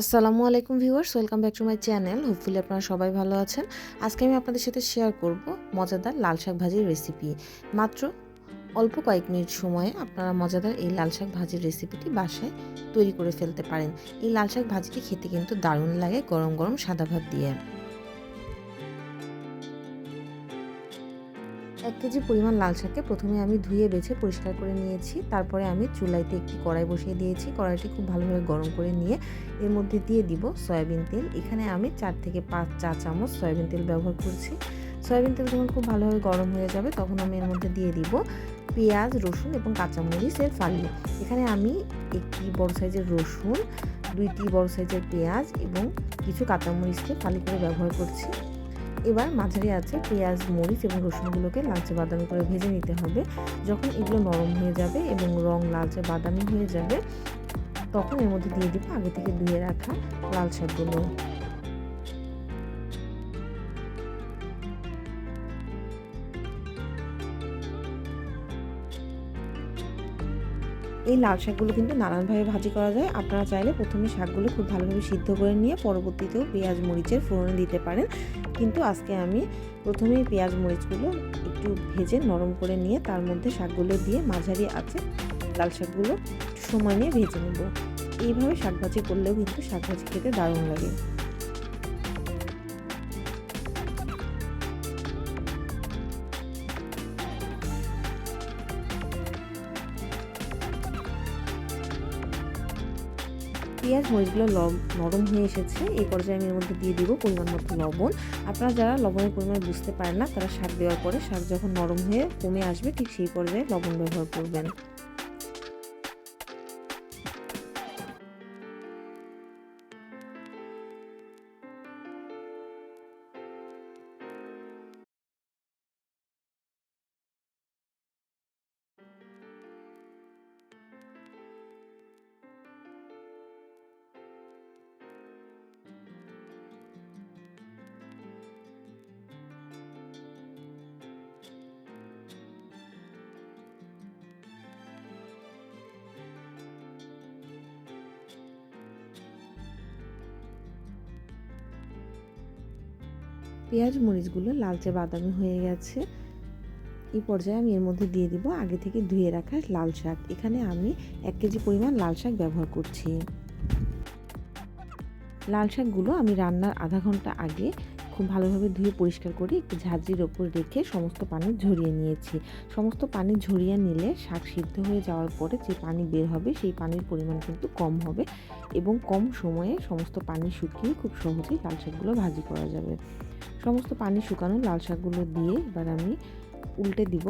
আসসালামু আলাইকুম viewers, welcome back to my channel. Hopefully আপনারা সবাই ভালো আছেন। আজকে আমি আপনাদের সাথে শেয়ার করব মজাদার লাল শাক ভাজির রেসিপি মাত্র অল্প কয়েক মিনিট সময়ে আপনারা মজাদার এই লাল শাক ভাজির রেসিপিটি বাসায় তৈরি করে ফেলতে পারেন। এই লাল শাক ভাজিটি খেতে কিন্তু দারুণ লাগে গরম গরম সাদা ভাত দিয়ে। এক কেজি পরিমাণ লাল শাককে প্রথমে আমি ধুয়ে বেছে পরিষ্কার করে নিয়েছি, তারপরে আমি চুলাইতে একটি কড়াই বসিয়ে দিয়েছি। কড়াইটি খুব ভালোভাবে গরম করে নিয়ে এর মধ্যে দিয়ে দিব সয়াবিন তেল। এখানে আমি চার থেকে পাঁচ চা চামচ সয়াবিন তেল ব্যবহার করছি। সয়াবিন তেল যখন খুব ভালোভাবে গরম হয়ে যাবে, তখন আমি এর মধ্যে দিয়ে দিব পেঁয়াজ, রসুন এবং কাঁচামরিচের ফালি। এখানে আমি একটি বড় সাইজের রসুন, দুইটি বড় সাইজের পেঁয়াজ এবং কিছু কাঁচামরিচকে ফালি করে ব্যবহার করছি। এবার মাঝারি আছে পেঁয়াজ, মরিচ এবং রসুনগুলোকে লালচে বাদামি করে ভেজে নিতে হবে। যখন এগুলো নরম হয়ে যাবে এবং রং লালচে বাদামি হয়ে যাবে, তখন এর মধ্যে দিয়ে দিব আগে থেকে ধুয়ে রাখা লাল শাকগুলো। এই লাল শাকগুলো কিন্তু নানানভাবে ভাজি করা যায়। আপনারা চাইলে প্রথমে শাকগুলো খুব ভালোভাবে সিদ্ধ করে নিয়ে পরবর্তীতেও পেঁয়াজ, মরিচের ফোড়ন দিতে পারেন। কিন্তু আজকে আমি প্রথমেই পেঁয়াজ মরিচগুলো একটু ভেজে নরম করে নিয়ে তার মধ্যে শাকগুলো দিয়ে মাঝারি আছে লাল শাকগুলো সময় নিয়ে ভেজে নেব। এইভাবে শাক ভাজি করলেও কিন্তু শাক ভাজি খেতে দারুণ লাগে। পেঁয়াজ, মরিচগুলো নরম হয়ে এসেছে। এই পর্যায়ে আমি এর মধ্যে দিয়ে দিব পরিমাণ মতো লবণ। আপনারা যারা লবণের পরিমাণ বুঝতে পারেন না, তারা শাক দেওয়ার পরে শাক যখন নরম হয়ে কমে আসবে, ঠিক সেই পর্যায়ে লবণ ব্যবহার করবেন। পেঁয়াজ মরিচগুলো লালচে বাদামি হয়ে গেছে। এই পর্যায়ে আমি এর মধ্যে দিয়ে দিব আগে থেকে ধুয়ে রাখা লাল শাক। এখানে আমি এক কেজি পরিমাণ লাল শাক ব্যবহার করছি। লাল শাকগুলো আমি রান্নার আধা ঘণ্টা আগে খুব ভালোভাবে ধুয়ে পরিষ্কার করে একটু ঝাঁঝরির ওপর রেখে সমস্ত পানি ঝরিয়ে নিয়েছি। সমস্ত পানি ঝরিয়ে নিলে শাক সিদ্ধ হয়ে যাওয়ার পরে যে পানি বের হবে সেই পানির পরিমাণ কিন্তু কম হবে এবং কম সময়ে সমস্ত পানি শুকিয়ে খুব সহজেই লাল শাকগুলো ভাজি করা যাবে। সমস্ত পানি শুকানো লাল শাকগুলো দিয়ে এবার আমি উল্টে দিব।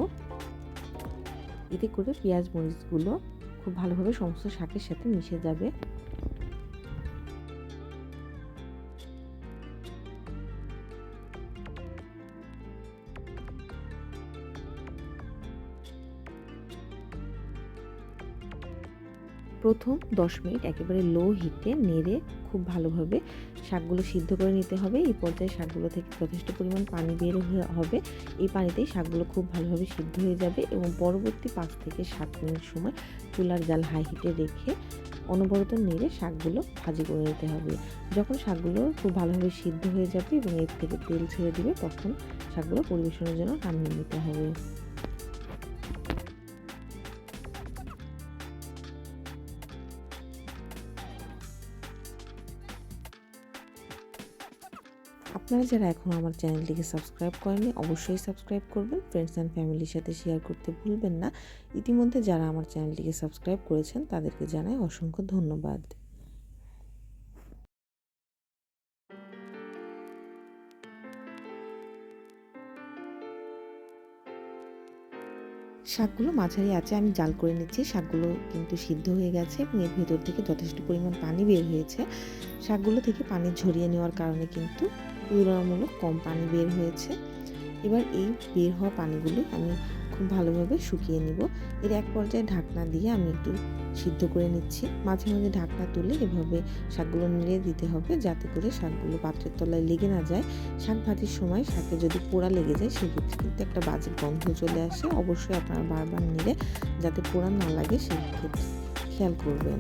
এতে করে পেঁয়াজ মরিচগুলো খুব ভালোভাবে সমস্ত শাকের সাথে মিশে যাবে। প্রথম দশ মিনিট একেবারে লো হিটে নেড়ে খুব ভালোভাবে শাকগুলো সিদ্ধ করে নিতে হবে। এই পর্যায়ে শাকগুলো থেকে যথেষ্ট পরিমাণ পানি বের হবে। এই পানিতেই শাকগুলো খুব ভালোভাবে সিদ্ধ হয়ে যাবে এবং পরবর্তী পাঁচ থেকে সাত মিনিট সময় চুলার জাল হাই হিটে রেখে অনবরত নেড়ে শাকগুলো ভাজি করে নিতে হবে। যখন শাকগুলো খুব ভালোভাবে সিদ্ধ হয়ে যাবে এবং এর থেকে তেল ছেড়ে দিবে, তখন শাকগুলো পরিবেশনের জন্য নামিয়ে নিতে হবে। আপনারা যারা এখনও আমার চ্যানেলটিকে সাবস্ক্রাইব করেননি, অবশ্যই সাবস্ক্রাইব করবেন। ফ্রেন্ডস অ্যান্ড ফ্যামিলির সাথে শেয়ার করতে ভুলবেন না। ইতিমধ্যে যারা আমার চ্যানেলটিকে সাবস্ক্রাইব করেছেন, তাদেরকে জানাই অসংখ্য ধন্যবাদ। শাকগুলো মাঝারি আছে, আমি জাল করে নিচ্ছি। শাকগুলো কিন্তু সিদ্ধ হয়ে গেছে এবং এর ভেতর থেকে যথেষ্ট পরিমাণ পানি বের হয়েছে। শাকগুলো থেকে পানি ঝরিয়ে নেওয়ার কারণে কিন্তু তুলনামূলক কম পানি বের হয়েছে। এবার এই বের হওয়া পানিগুলো আমি খুব ভালোভাবে শুকিয়ে নিব। এর এক পর্যায়ে ঢাকনা দিয়ে আমি একটু সিদ্ধ করে নিচ্ছি। মাঝে মাঝে ঢাকনা তুলে এভাবে শাকগুলো নেড়ে দিতে হবে যাতে করে শাকগুলো পাত্রের তলায় লেগে না যায়। শাক ভাজির সময় শাকে যদি পোড়া লেগে যায় সেক্ষেত্রে কিন্তু একটা বাজে গন্ধ চলে আসে। অবশ্যই আপনারা বারবার নেড়ে যাতে পোড়া না লাগে সেই ক্ষেত্রে খেয়াল করবেন।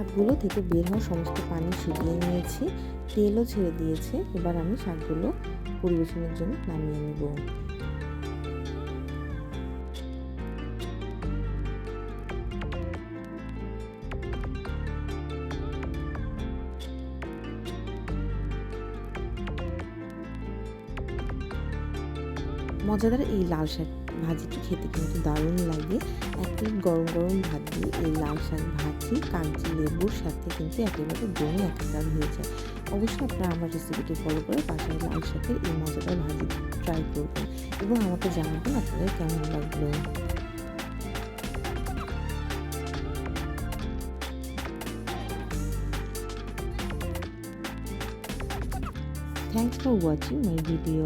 শাকগুলো থেকে বের হওয়া সমস্ত পানি শুকিয়ে নিয়েছি। তেলও ছেড়ে দিয়েছে। এবার আমি শাকগুলো পরিবেশনের জন্য নামিয়ে নেব। মজাদার এই লাল শাক ভাজিটি খেতে কিন্তু দারুণ লাগে। এক প্লেট গরম গরম ভাত দিয়ে এই লাল শাক ভাজি কাগজি লেবুর সাথে কিন্তু একেবারে জমে একাকার হয়ে যায়। অবশ্যই আপনারা আমার রেসিপিটি ফলো করে বাসায় লাল শাকের এই মজাদার ভাজি ট্রাই করবেন এবং আমাকে জানাবেন আপনাদের কেমন লাগল। Thanks for watching my video.